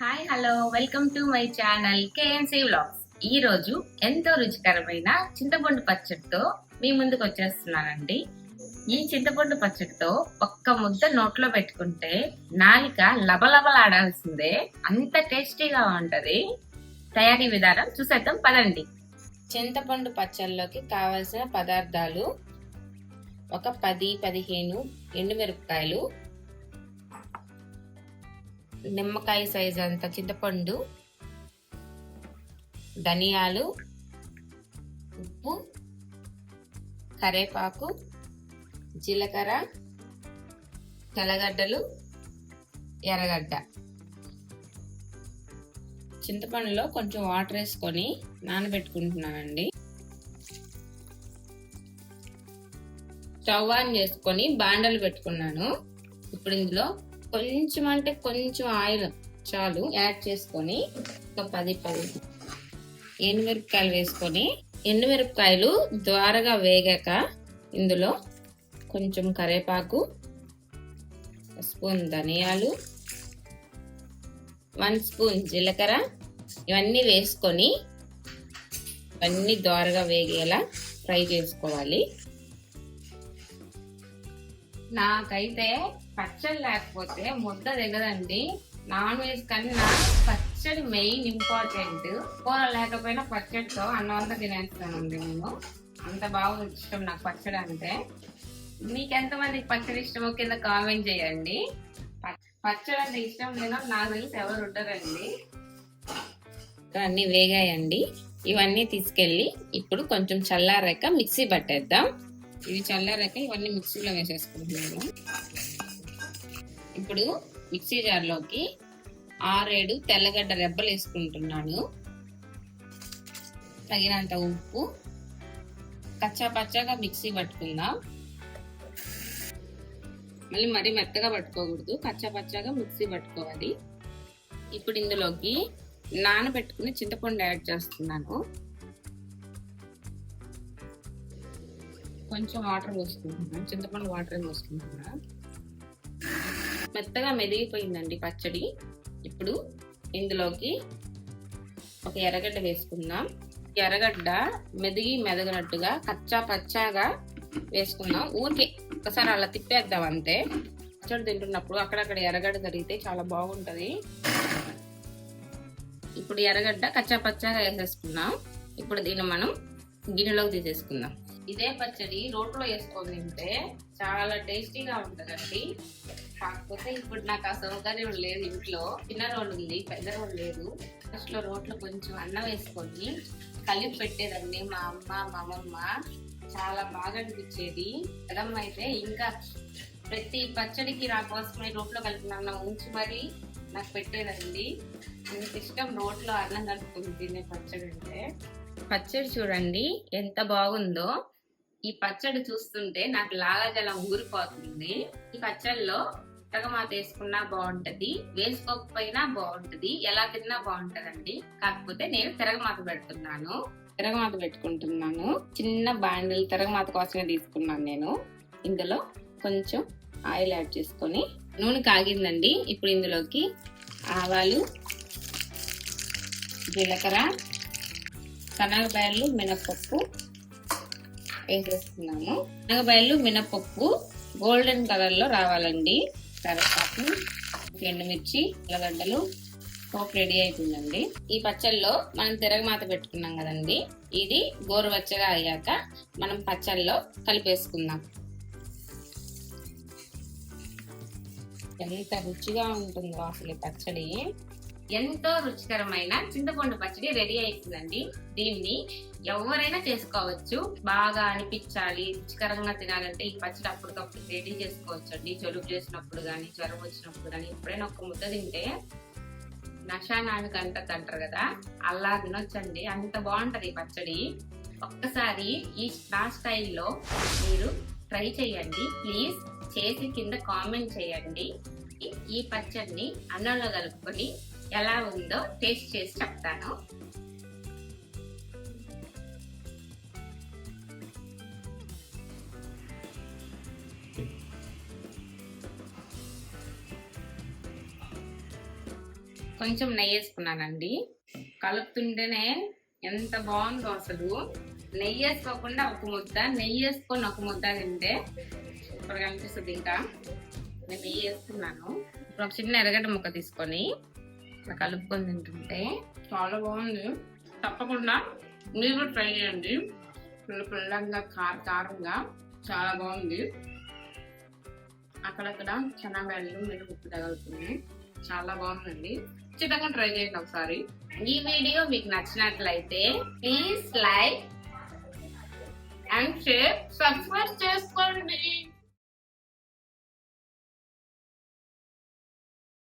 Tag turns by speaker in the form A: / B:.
A: Hi hello welcome to my channel KNC vlogs ఈ రోజు ఎంతో రుచికరమైన చింతపండు పచ్చడితో మీ ముందుకు వచ్చేస్తున్నానండి. ఈ చింతపండు పచ్చడితో ఒక్క ముద్ద నోట్లో పెట్టుకుంటే నాలిక లబలబలాడాల్సిందే. అంత టేస్టీగా ఉంటది. తయారీ విధానం చూసేద్దాం పదండి. చింతపండు పచ్చళ్ళలోకి కావలసిన పదార్థాలు ఒక పది పదిహేను ఎండుమిరపకాయలు నిమ్మకాయ సైజ్ అంత చింతపండు ధనియాలు ఉప్పు కరేపాకు జీలకర్ర తెల్లగడ్డలు ఎర్రగడ్డ. చింతపండులో కొంచెం వాటర్ వేసుకొని నానబెట్టుకుంటున్నానండి. స్టవ్ ఆన్ చేసుకొని బాండలు పెట్టుకున్నాను. ఇప్పుడు ఇందులో కొంచెం అంటే కొంచెం ఆయిల్ చాలు యాడ్ చేసుకొని ఒక పది పది ఎండుమిరపకాయలు వేసుకొని ఎండుమిరపకాయలు ద్వారగా వేగాక ఇందులో కొంచెం కరేపాకు స్పూన్ ధనియాలు వన్ స్పూన్ జీలకర్ర ఇవన్నీ వేసుకొని ఇవన్నీ ద్వారగా వేగేలా ఫ్రై చేసుకోవాలి. నాకైతే పచ్చడి లేకపోతే ముద్ద దిగదండి నాన్ వెజ్ కన్నా పచ్చడి మెయిన్ ఇంపార్టెంట్ కూర లేకపోయినా పచ్చడితో అన్నం అంతా తినేస్తానండి నేను. అంత బాగా ఇష్టం నాకు పచ్చడి అంటే. మీకు ఎంతమందికి పచ్చడి ఇష్టమో కింద కామెంట్ చేయండి. పచ్చడి అంటే ఇష్టం లేదో నాకు తెలిసి ఎవరు ఉండరండి. అన్ని వేగాయండి. ఇవన్నీ తీసుకెళ్ళి ఇప్పుడు కొంచెం చల్లారాక మిక్సీ పట్టేద్దాం. ఇవి చల్లారాక ఇవన్నీ మిక్సీలో వేసేసుకుంటున్నాను. ఇప్పుడు మిక్సీ జార్లోకి ఆరేడు తెల్లగడ్డ రెబ్బలు వేసుకుంటున్నాను. తగినంత ఉప్పు. కచ్చా పచ్చగా మిక్సీ పట్టుకుందాం. మళ్ళీ మరీ మెత్తగా పట్టుకోకూడదు. కచ్చా పచ్చగా మిక్సీ పట్టుకోవాలి. ఇప్పుడు ఇందులోకి నానబెట్టుకుని చింతపండు యాడ్ చేస్తున్నాను. కొంచెం వాటర్ పోసుకుంటున్నాను చింతపండు వాటర్ పోసుకుంటున్నా. మెత్తగా మెదిగిపోయిందండి పచ్చడి. ఇప్పుడు ఇందులోకి ఒక ఎర్రగడ్డ వేసుకుందాం. ఎర్రగడ్డ మెదిగి మెదగినట్టుగా కచ్చా పచ్చాగా వేసుకుందాం. ఊరికే ఒకసారి అలా తిప్పేద్దాం అంతే. పచ్చడి తింటున్నప్పుడు అక్కడక్కడ ఎర్రగడ్డ తరిగితే చాలా బాగుంటుంది. ఇప్పుడు ఎర్రగడ్డ కచ్చా పచ్చాగా వేసేసుకున్నాం ఇప్పుడు దీన్ని మనం గిన్నెలోకి తీసేసుకుందాం. ఇదే పచ్చడి రోట్లో వేసుకొని తింటే చాలా టేస్టీగా ఉంటుందండి. కాకపోతే ఇప్పుడు నాకు ఆ సౌకర్యం లేదు ఇంట్లో. చిన్న రోడ్డు ఉంది పెద్ద రోడ్డు లేదు ఫస్ట్లో రోట్లో కొంచెం అన్నం వేసుకొని కలిపి పెట్టేదండి మా అమ్మ మా అమ్మమ్మ. చాలా బాగా అనిపించేది. పెదమ్మ అయితే ఇంకా ప్రతి పచ్చడికి నా కోసమే రోట్లో కలిపిన అన్నం ఉంచి మరి నాకు పెట్టేదండి. ఇంత ఇష్టం రోట్లో అన్నం కలుపుకొని తినే పచ్చడి అంటే పచ్చడి చూడండి ఎంత బాగుందో. ఈ పచ్చడి చూస్తుంటే నాకు లాలాజలం ఊరిపోతుంది. ఈ పచ్చడిలో తిరగమాత వేసుకున్నా బాగుంటది వేసుకోకపోయినా బాగుంటది ఎలా తిన్నా బాగుంటదండి. కాకపోతే నేను తిరగమాత పెడుతున్నాను. తిరగమాత పెట్టుకుంటున్నాను. చిన్న బాండిల్ తిరగమాత కోసమే తీసుకున్నాను నేను. ఇందులో కొంచెం ఆయిల్ యాడ్ చేసుకొని నూనె కాగిందండి. ఇప్పుడు ఇందులోకి ఆవాలు జీలకర్ర కనగబాయలు మినపప్పు వేసేస్తున్నాము శనగబాయలు మినపప్పు గోల్డెన్ కలర్లో రావాలండి. కరివేపాకు ఎండుమిర్చి ఉల్లగడ్డలు పోపు రెడీ అయిపోయిందండి ఈ పచ్చళ్ళలో మనం తిరగమాత పెట్టుకున్నాం కదండి. ఇది గోరువెచ్చగా అయ్యాక మనం పచ్చళ్ళలో కలిపేసుకుందాం. ఎంత రుచిగా ఉంటుందో అసలు ఈ పచ్చడి. ఎంతో రుచికరమైన చింతపండు పచ్చడి రెడీ అవుతుందండి దీన్ని ఎవరైనా చేసుకోవచ్చు. బాగా అనిపించాలి రుచికరంగా తినాలంటే ఈ పచ్చడి అప్పటికప్పుడు రెడీ చేసుకోవచ్చు అండి జలుబు చేసినప్పుడు కానీ జ్వరం వచ్చినప్పుడు కానీ ఎప్పుడైనా ఒక ముద్ద తింటే నషానానికి అంత అంటారు కదా అలా తినొచ్చండి. అంత బాగుంటది ఈ పచ్చడి. ఒక్కసారి ఈ నా స్టైల్లో మీరు ట్రై చేయండి. ప్లీజ్ చేసి కింద కామెంట్ చేయండి. ఈ పచ్చడిని అన్నంలో కలుపుకొని ఎలా ఉందో టేస్ట్ చేసి చెప్తాను. కొంచెం నెయ్యి వేసుకున్నానండి. కలుపుతుంటేనే ఎంత బాగుందో అసలు. నెయ్యి వేసుకోకుండా ఒక ముద్ద నెయ్యి వేసుకొని ఒక ముద్ద తింటే సూపర్గా అనిపిస్తుంది ఇంకా. నేను నెయ్యి వేసుకున్నాను. ఇప్పుడు ఒక చిన్న ఎర్రగడ్డ ముక్క తీసుకొని ఇట్లా కలుపుకొని తింటుంటే చాలా బాగుంది. తప్పకుండా మీరు కూడా ట్రై చేయండి. పుల్ల పుల్లంగా కార కారంగా చాలా బాగుంది. అక్కడక్కడ చెనాబెల్లు మీరు ఉప్పు తగులుతుంది చాలా బాగుందండి. ఖచ్చితంగా ట్రై చేయండి ఒకసారి. ఈ వీడియో మీకు నచ్చినట్లయితే please like and share subscribe చేసుకోండి.